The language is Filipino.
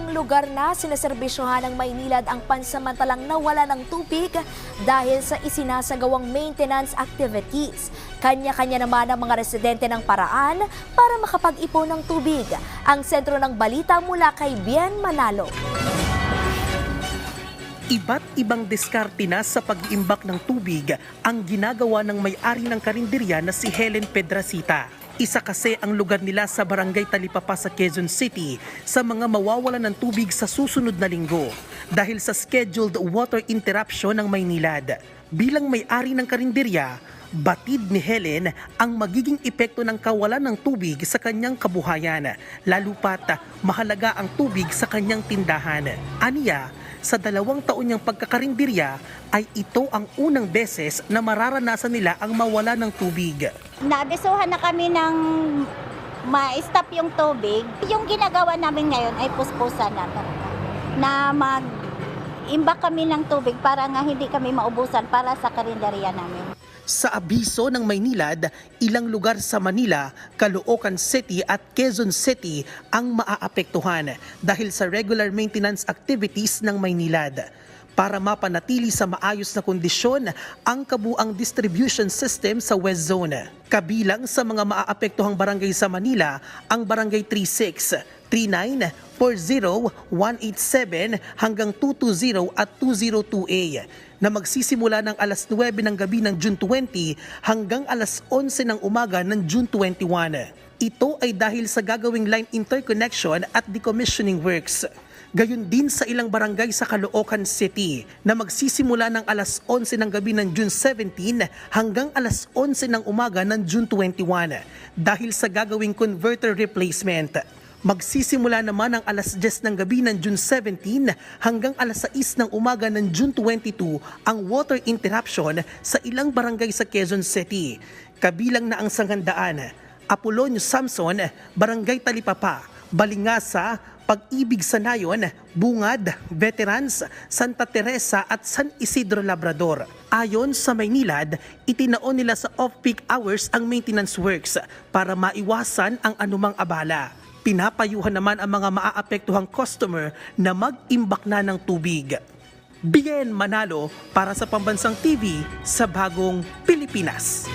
ilang lugar na sinaserbisyohan ng Maynilad ang pansamantalang nawala ng tubig dahil sa isinasagawang maintenance activities. Kanya-kanya naman ang mga residente ng paraan para makapag-ipon ng tubig. Ang sentro ng balita mula kay Bien Manalo. Iba't ibang diskarte na sa pag-iimbak ng tubig ang ginagawa ng may-ari ng karinderya na si Helen Pedrasita. Isa kasi ang lugar nila sa barangay Talipapa sa Quezon City sa mga mawawalan ng tubig sa susunod na linggo dahil sa scheduled water interruption ng Maynilad. Bilang may-ari ng karinderya, batid ni Helen ang magiging epekto ng kawalan ng tubig sa kanyang kabuhayan, lalo pat mahalaga ang tubig sa kanyang tindahan. Aniya, sa dalawang taon niyang pagkakarinderya ay ito ang unang beses na mararanasan nila ang mawala ng tubig. Naabisuhan na kami ng ma-stop yung tubig. Yung ginagawa namin ngayon ay puspusan na. Na mag imbak kami ng tubig para nga hindi kami maubusan para sa karinderya namin. Sa abiso ng Maynilad, ilang lugar sa Manila, Caloocan City at Quezon City ang maaapektuhan dahil sa regular maintenance activities ng Maynilad. Para mapanatili sa maayos na kondisyon ang kabuang distribution system sa West Zone. Kabilang sa mga maaapektuhang barangay sa Manila, ang Barangay 36, 39, 40, 187 hanggang 220 at 202A na magsisimula ng alas 9 ng gabi ng June 20 hanggang alas 11 ng umaga ng June 21. Ito ay dahil sa gagawing line interconnection at decommissioning works. Gayon din sa ilang barangay sa Caloocan City na magsisimula ng alas 11 ng gabi ng June 17 hanggang alas 11 ng umaga ng June 21 dahil sa gagawing converter replacement. Magsisimula naman ang alas 10 ng gabi ng June 17 hanggang alas 6 ng umaga ng June 22 ang water interruption sa ilang barangay sa Quezon City. Kabilang na ang Sangandaan, Apolonio Samson, Barangay Talipapa, Balingasa, Pag-ibig sa Nayon, Bungad, Veterans, Santa Teresa at San Isidro Labrador. Ayon sa Maynilad, itinaon nila sa off-peak hours ang maintenance works para maiwasan ang anumang abala. Pinapayuhan naman ang mga maaapektuhang customer na mag-imbak na ng tubig. Bien Manalo para sa Pambansang TV sa Bagong Pilipinas.